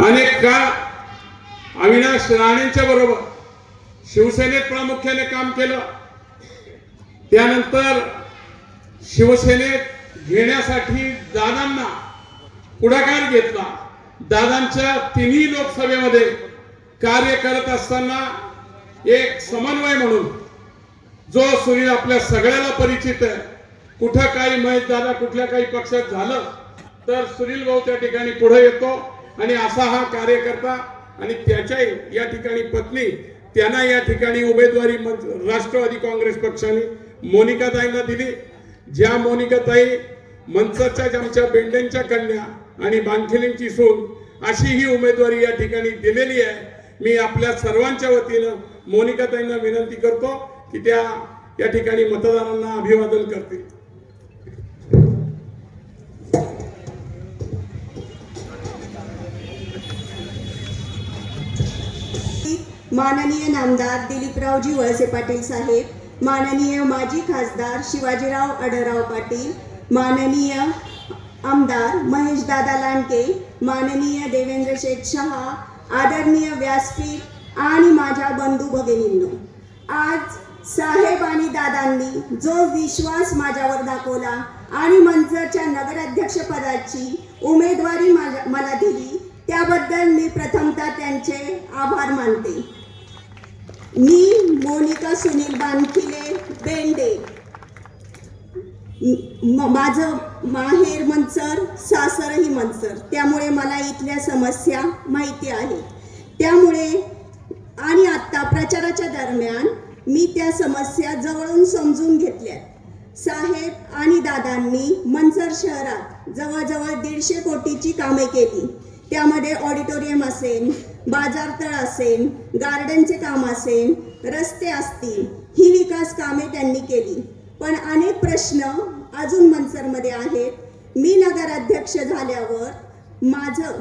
अनेक का? अविनाश राणेंच्या बरोबर. शिवसेनेत प्रामुख्याने काम केलं. त्यानंतर शिवसेनेत घेण्यासाठी दादांना पुढाकार घेतला. दादांच्या तिन्ही लोकसभेमध्ये कार्य करत असताना एक समन्वय म्हणून जो सुनील आपल्या सगळ्याला परिचित आहे. कुठं काही महेश दादा कुठल्या काही पक्षात झालं तर सुनील भाऊ त्या ठिकाणी पुढे येतो. आणि असा हा कार्यकर्ता आणि त्याच्याही या ठिकाणी पत्नी त्यांना या ठिकाणी उमेदवारी राष्ट्रवादी काँग्रेस पक्षाने मोनिकाताईंना दिली. ज्या मोनिकाताई मनसरच्या आमच्या बेंडेंच्या कन्या आणि बांखिलींची सून अशी ही उमेदवारी या ठिकाणी दिलेली आहे. मी आपल्या सर्वांच्या वतीनं मोनिकाताईंना विनंती करतो की त्या या ठिकाणी मतदारांना अभिवादन करतील. माननीय नामदार दिलीपरावजी वळसे पाटील साहेब माननीय माजी खासदार शिवाजीराव आढळराव पाटील माननीय आमदार महेशदादा लांडके माननीय देवेंद्र शेठ शहा आदरणीय व्यासपीठ आणि माझ्या बंधू भगिनींनो आज साहेब आणि दादांनी जो विश्वास माझ्यावर दाखवला आणि मंचरच्या नगराध्यक्षपदाची उमेदवारी माझ्या मला दिली त्याबद्दल मी प्रथमतः त्यांचे आभार मानते. मी मोनिका सुनील बानखिले बेंडे. माझं माहेर मंचर सासरही मंचर त्यामुळे मला इथल्या समस्या माहिती आहे. त्यामुळे आणि आत्ता प्रचाराच्या दरम्यान मी त्या समस्या जवळून समजून घेतल्या साहेब आणि दादांनी मंचर शहरात जवळजवळ दीडशे कोटीची कामे केली. त्यामध्ये ऑडिटोरियम असेल बाजारतळ असेल गार्डनचे काम असेल रस्ते असतील ही विकास कामे त्यांनी केली. पण अनेक प्रश्न अजून मनसरमध्ये आहेत. मी नगराध्यक्ष झाल्यावर माझं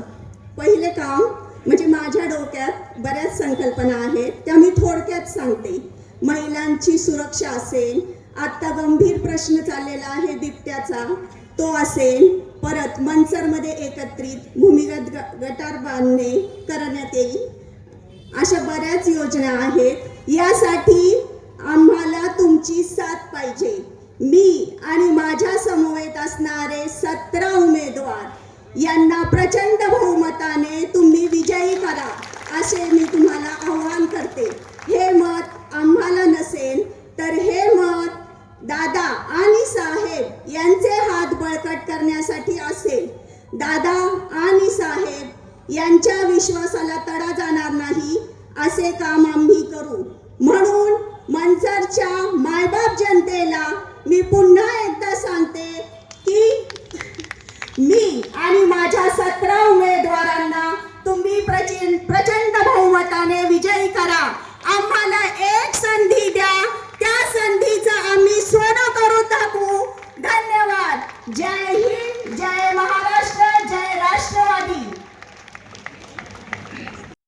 पहिले काम म्हणजे माझ्या डोक्यात बऱ्याच संकल्पना आहेत त्या मी थोडक्यात सांगते. महिलांची सुरक्षा असेल आत्ता गंभीर प्रश्न चाललेला आहे बिबट्याचा तो असेल परत मनसरमध्ये एकत्रित भूमिगत गटार बांधणे करण्यात येईल. अशा बऱ्याच योजना आहेत. यासाठी आम्हाला तुमची साथ पाहिजे. मी आणि माझ्या समवेत असणारे सतरा उमेदवार यांना प्रचंड बहुमताने तुम्ही विजयी करा असे मी तुम्हाला आवाहन करते हे मत आम्हाला नसेल तर हे मत दादा आणि साहेब यांचे हात बळकट करण्यासाठी असेल. दादा आणि साहेब यांच्या विश्वासाला तडा जाणार नाही असे काम आम्ही करू. म्हणून मंचरच्या मायबाप जनतेला मी पुन्हा एकदा सांगते की मी आणि माझ्या सतरा उमेदवारांना तुम्ही प्रचंड प्रचंड बहुमताने विजयी करा. आम्हाला एक संधी जय हिंद जय महाराष्ट्र जय राष्ट्रवादी.